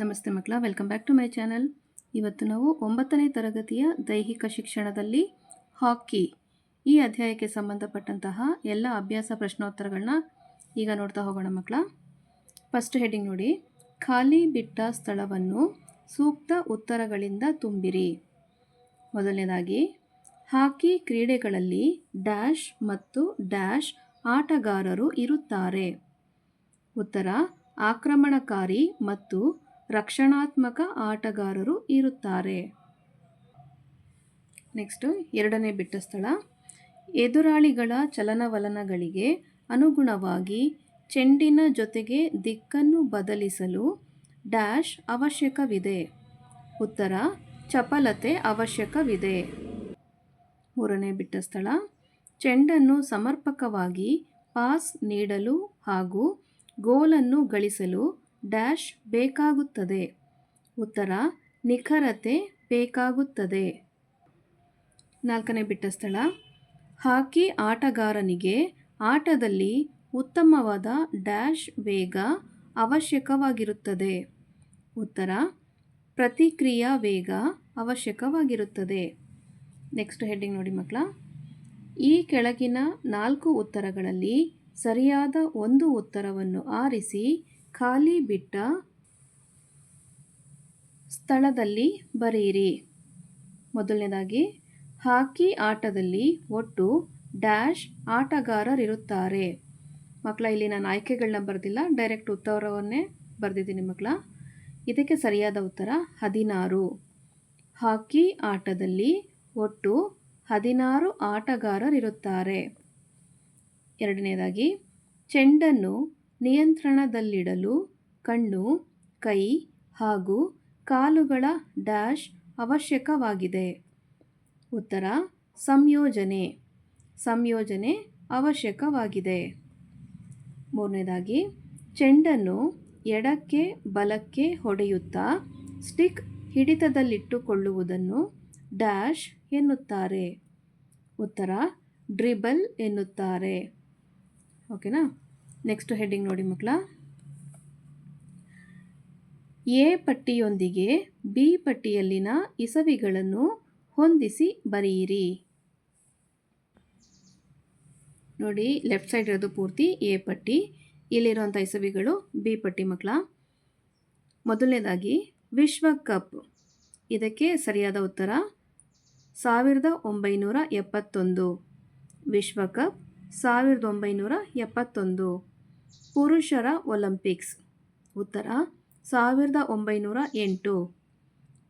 ನಮಸ್ತೆ ಮಕ್ಕಳ welcome back to my channel ಇವತ್ತು ನಾವು ಒಂಬತ್ತನೇ ತರಗತಿಯ ದೈಹಿಕ ಶಿಕ್ಷಣದಲ್ಲಿ ಹಾಕಿ ಈ ಅಧ್ಯಾಯಕ್ಕೆ ಸಂಬಂಧಪಟ್ಟಂತಹ ಎಲ್ಲ ಅಭ್ಯಾಸ ಪ್ರಶ್ನೋತ್ತರಗಳನ್ನ ಈಗ ನೋಡ್ತಾ ಹೋಗೋಣ ಮಕ್ಕಳ. ಫಸ್ಟ್ ಹೆಡಿಂಗ್ ನೋಡಿ, ಖಾಲಿ ಬಿಟ್ಟ ಸ್ಥಳವನ್ನು ಸೂಕ್ತ ಉತ್ತರಗಳಿಂದ ತುಂಬಿರಿ. ಮೊದಲನೇದಾಗಿ, ಹಾಕಿ ಕ್ರೀಡೆಗಳಲ್ಲಿ ಡ್ಯಾಶ್ ಮತ್ತು ಡ್ಯಾಶ್ ಆಟಗಾರರು ಇರುತ್ತಾರೆ. ಉತ್ತರ, ಆಕ್ರಮಣಕಾರಿ ಮತ್ತು ರಕ್ಷಣಾತ್ಮಕ ಆಟಗಾರರು ಇರುತ್ತಾರೆ. ನೆಕ್ಸ್ಟು ಎರಡನೇ ಬಿಟ್ಟ ಸ್ಥಳ. ಎದುರಾಳಿಗಳ ಚಲನವಲನಗಳಿಗೆ ಅನುಗುಣವಾಗಿ ಚೆಂಡಿನ ಜೊತೆಗೆ ದಿಕ್ಕನ್ನು ಬದಲಿಸಲು ಡ್ಯಾಶ್ ಅವಶ್ಯಕವಿದೆ. ಉತ್ತರ, ಚಪಲತೆ ಅವಶ್ಯಕವಿದೆ. ಮೂರನೇ ಬಿಟ್ಟ ಸ್ಥಳ. ಚೆಂಡನ್ನು ಸಮರ್ಪಕವಾಗಿ ಪಾಸ್ ನೀಡಲು ಹಾಗೂ ಗೋಲನ್ನು ಗಳಿಸಲು ಡ್ಯಾಶ್ ಬೇಕಾಗುತ್ತದೆ. ಉತ್ತರ, ನಿಖರತೆ ಬೇಕಾಗುತ್ತದೆ. ನಾಲ್ಕನೇ ಬಿಟ್ಟ ಸ್ಥಳ. ಹಾಕಿ ಆಟಗಾರನಿಗೆ ಆಟದಲ್ಲಿ ಉತ್ತಮವಾದ ಡ್ಯಾಶ್ ವೇಗ ಅವಶ್ಯಕವಾಗಿರುತ್ತದೆ. ಉತ್ತರ, ಪ್ರತಿಕ್ರಿಯಾ ವೇಗ ಅವಶ್ಯಕವಾಗಿರುತ್ತದೆ. ನೆಕ್ಸ್ಟ್ ಹೆಡ್ಡಿಂಗ್ ನೋಡಿ ಮಕ್ಕಳ. ಈ ಕೆಳಗಿನ ನಾಲ್ಕು ಉತ್ತರಗಳಲ್ಲಿ ಸರಿಯಾದ ಒಂದು ಉತ್ತರವನ್ನು ಆರಿಸಿ ಖಾಲಿ ಬಿಟ್ಟ ಸ್ಥಳದಲ್ಲಿ ಬರೆಯಿರಿ. ಮೊದಲನೇದಾಗಿ, ಹಾಕಿ ಆಟದಲ್ಲಿ ಒಟ್ಟು ಡ್ಯಾಶ್ ಆಟಗಾರರಿರುತ್ತಾರೆ. ಮಕ್ಕಳ, ಇಲ್ಲಿ ನಾನು ಆಯ್ಕೆಗಳನ್ನ ಬರೆದಿಲ್ಲ, ಡೈರೆಕ್ಟ್ ಉತ್ತರವನ್ನೇ ಬರೆದಿದ್ದೀನಿ ಮಕ್ಕಳ. ಇದಕ್ಕೆ ಸರಿಯಾದ ಉತ್ತರ ಹದಿನಾರು. ಹಾಕಿ ಆಟದಲ್ಲಿ ಒಟ್ಟು ಹದಿನಾರು ಆಟಗಾರರಿರುತ್ತಾರೆ. ಎರಡನೇದಾಗಿ, ಚೆಂಡನ್ನು ನಿಯಂತ್ರಣದಲ್ಲಿಡಲು ಕಣ್ಣು, ಕೈ ಹಾಗೂ ಕಾಲುಗಳ ಡ್ಯಾಶ್ ಅವಶ್ಯಕವಾಗಿದೆ. ಉತ್ತರ, ಸಂಯೋಜನೆ. ಸಂಯೋಜನೆ ಅವಶ್ಯಕವಾಗಿದೆ. ಮೂರನೇದಾಗಿ, ಚೆಂಡನ್ನು ಎಡಕ್ಕೆ, ಬಲಕ್ಕೆ ಹೊಡೆಯುತ್ತಾ ಸ್ಟಿಕ್ ಹಿಡಿತದಲ್ಲಿಟ್ಟುಕೊಳ್ಳುವುದನ್ನು ಡ್ಯಾಶ್ ಎನ್ನುತ್ತಾರೆ. ಉತ್ತರ, ಡ್ರಿಬಲ್ ಎನ್ನುತ್ತಾರೆ. ಓಕೆನಾ? ನೆಕ್ಸ್ಟ್ ಹೆಡ್ಡಿಂಗ್ ನೋಡಿ ಮಕ್ಕಳ. ಎ ಪಟ್ಟಿಯೊಂದಿಗೆ ಬಿ ಪಟ್ಟಿಯಲ್ಲಿನ ಇಸವಿಗಳನ್ನು ಹೊಂದಿಸಿ ಬರೆಯಿರಿ. ನೋಡಿ ಲೆಫ್ಟ್ ಸೈಡ್ ಇರೋದು ಪೂರ್ತಿ ಎ ಪಟ್ಟಿ, ಇಲ್ಲಿರುವಂಥ ಇಸವಿಗಳು ಬಿ ಪಟ್ಟಿ ಮಕ್ಕಳ. ಮೊದಲನೇದಾಗಿ ವಿಶ್ವಕಪ್. ಇದಕ್ಕೆ ಸರಿಯಾದ ಉತ್ತರ ಸಾವಿರದ ಒಂಬೈನೂರ ಎಪ್ಪತ್ತೊಂದು. ವಿಶ್ವಕಪ್ ಸಾವಿರದ ಒಂಬೈನೂರ ಎಪ್ಪತ್ತೊಂದು. ಪುರುಷರ ಒಲಿಂಪಿಕ್ಸ್. ಉತ್ತರ, ಸಾವಿರದ ಒಂಬೈನೂರ ಎಂಟು.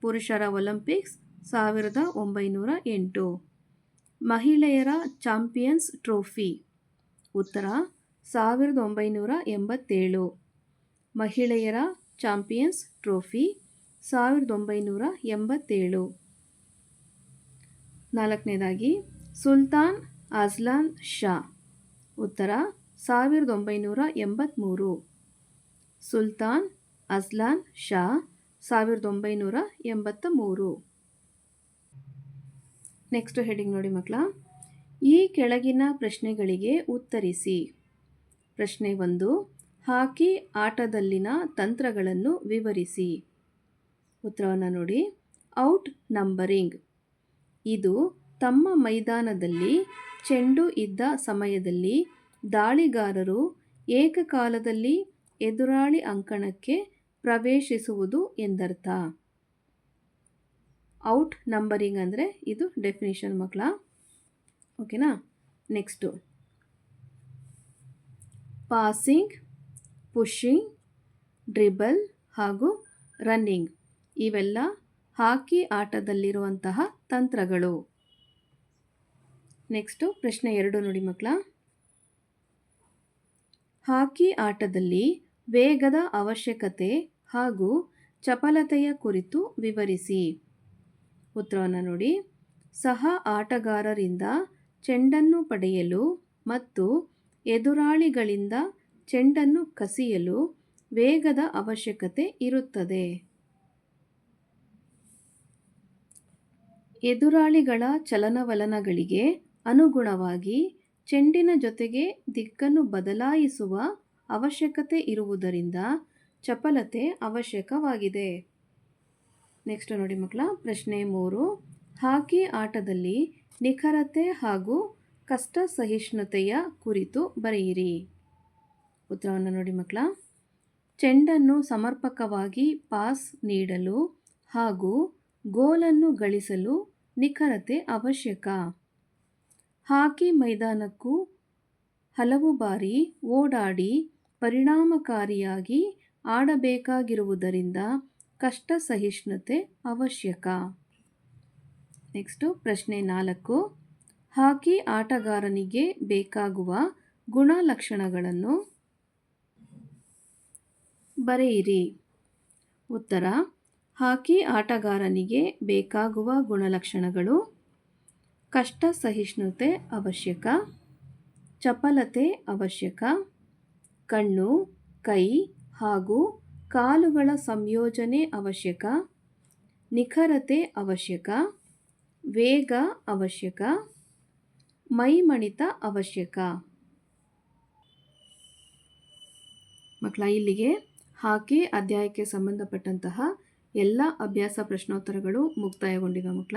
ಪುರುಷರ ಒಲಿಂಪಿಕ್ಸ್, ಸಾವಿರದ ಒಂಬೈನೂರ ಎಂಟು. ಮಹಿಳೆಯರ ಚಾಂಪಿಯನ್ಸ್ ಟ್ರೋಫಿ. ಉತ್ತರ, ಸಾವಿರದ ಒಂಬೈನೂರ ಎಂಬತ್ತೇಳು. ಮಹಿಳೆಯರ ಚಾಂಪಿಯನ್ಸ್ ಟ್ರೋಫಿ, ಸಾವಿರದ ಒಂಬೈನೂರ ಎಂಬತ್ತೇಳು. ನಾಲ್ಕನೇದಾಗಿ, ಸುಲ್ತಾನ್ ಅಜ್ಲಾನ್ ಶಾ. ಉತ್ತರ ಸಾವಿರದ ಒಂಬೈನೂರ ಎಂಬತ್ತ್ಮೂರು ಸುಲ್ತಾನ್ ಅಜ್ಲಾನ್ ಶಾ, ಸಾವಿರದ ಒಂಬೈನೂರ ಎಂಬತ್ತ ಮೂರು ನೆಕ್ಸ್ಟ್ ಹೆಡಿಂಗ್ ನೋಡಿ ಮಕ್ಕಳ ಈ ಕೆಳಗಿನ ಪ್ರಶ್ನೆಗಳಿಗೆ ಉತ್ತರಿಸಿ. ಪ್ರಶ್ನೆ ಒಂದು, ಹಾಕಿ ಆಟದಲ್ಲಿನ ತಂತ್ರಗಳನ್ನು ವಿವರಿಸಿ. ಉತ್ತರವನ್ನು ನೋಡಿ. Out numbering. ಇದು ತಮ್ಮ ಮೈದಾನದಲ್ಲಿ ಚೆಂಡು ಇದ್ದ ಸಮಯದಲ್ಲಿ ದಾಳಿಗಾರರು ಏಕಕಾಲದಲ್ಲಿ ಎದುರಾಳಿ ಅಂಕಣಕ್ಕೆ ಪ್ರವೇಶಿಸುವುದು ಎಂದರ್ಥ. ಔಟ್ ನಂಬರಿಂಗ್ ಅಂದರೆ ಇದು ಡೆಫಿನಿಷನ್ ಮಕ್ಕಳ. ಓಕೆನಾ? ನೆಕ್ಸ್ಟು. ಪಾಸಿಂಗ್, ಪುಷಿಂಗ್, ಡ್ರಿಬಲ್ ಹಾಗೂ ರನ್ನಿಂಗ್ ಇವೆಲ್ಲ ಹಾಕಿ ಆಟದಲ್ಲಿರುವಂತಹ ತಂತ್ರಗಳು. ನೆಕ್ಸ್ಟು ಪ್ರಶ್ನೆ ಎರಡು ನೋಡಿ ಮಕ್ಕಳ. ಹಾಕಿ ಆಟದಲ್ಲಿ ವೇಗದ ಅವಶ್ಯಕತೆ ಹಾಗೂ ಚಪಲತೆಯ ಕುರಿತು ವಿವರಿಸಿ. ಉತ್ತರವನ್ನು ನೋಡಿ. ಸಹ ಆಟಗಾರರಿಂದ ಚೆಂಡನ್ನು ಪಡೆಯಲು ಮತ್ತು ಎದುರಾಳಿಗಳಿಂದ ಚೆಂಡನ್ನು ಕಸಿಯಲು ವೇಗದ ಅವಶ್ಯಕತೆ ಇರುತ್ತದೆ. ಎದುರಾಳಿಗಳ ಚಲನವಲನಗಳಿಗೆ ಅನುಗುಣವಾಗಿ ಚೆಂಡಿನ ಜೊತೆಗೆ ದಿಕ್ಕನ್ನು ಬದಲಾಯಿಸುವ ಅವಶ್ಯಕತೆ ಇರುವುದರಿಂದ ಚಪಲತೆ ಅವಶ್ಯಕವಾಗಿದೆ. ನೆಕ್ಸ್ಟ್ ನೋಡಿ ಮಕ್ಕಳ, ಪ್ರಶ್ನೆ ಮೂರು. ಹಾಕಿ ಆಟದಲ್ಲಿ ನಿಖರತೆ ಹಾಗೂ ಕಷ್ಟ ಸಹಿಷ್ಣುತೆಯ ಕುರಿತು ಬರೆಯಿರಿ. ಉತ್ತರವನ್ನು ನೋಡಿ ಮಕ್ಕಳ, ಚೆಂಡನ್ನು ಸಮರ್ಪಕವಾಗಿ ಪಾಸ್ ನೀಡಲು ಹಾಗೂ ಗೋಲನ್ನು ಗಳಿಸಲು ನಿಖರತೆ ಅವಶ್ಯಕ. ಹಾಕಿ ಮೈದಾನಕ್ಕೂ ಹಲವು ಬಾರಿ ಓಡಾಡಿ ಪರಿಣಾಮಕಾರಿಯಾಗಿ ಆಡಬೇಕಾಗಿರುವುದರಿಂದ ಕಷ್ಟ ಸಹಿಷ್ಣುತೆ ಅವಶ್ಯಕ. ನೆಕ್ಸ್ಟು ಪ್ರಶ್ನೆ ನಾಲ್ಕು. ಹಾಕಿ ಆಟಗಾರನಿಗೆ ಬೇಕಾಗುವ ಗುಣಲಕ್ಷಣಗಳನ್ನು ಬರೆಯಿರಿ. ಉತ್ತರ. ಹಾಕಿ ಆಟಗಾರನಿಗೆ ಬೇಕಾಗುವ ಗುಣಲಕ್ಷಣಗಳು ಕಷ್ಟ ಸಹಿಷ್ಣುತೆ ಅವಶ್ಯಕ, ಚಪಲತೆ ಅವಶ್ಯಕ, ಕಣ್ಣು, ಕೈ ಹಾಗೂ ಕಾಲುಗಳ ಸಂಯೋಜನೆ ಅವಶ್ಯಕ, ನಿಖರತೆ ಅವಶ್ಯಕ, ವೇಗ ಅವಶ್ಯಕ, ಮೈಮಣಿತ ಅವಶ್ಯಕ. ಮಕ್ಕಳ, ಇಲ್ಲಿಗೆ ಹಾಕಿ ಅಧ್ಯಾಯಕ್ಕೆ ಸಂಬಂಧಪಟ್ಟಂತಹ ಎಲ್ಲ ಅಭ್ಯಾಸ ಪ್ರಶ್ನೋತ್ತರಗಳು ಮುಕ್ತಾಯಗೊಂಡಿವೆ ಮಕ್ಕಳ.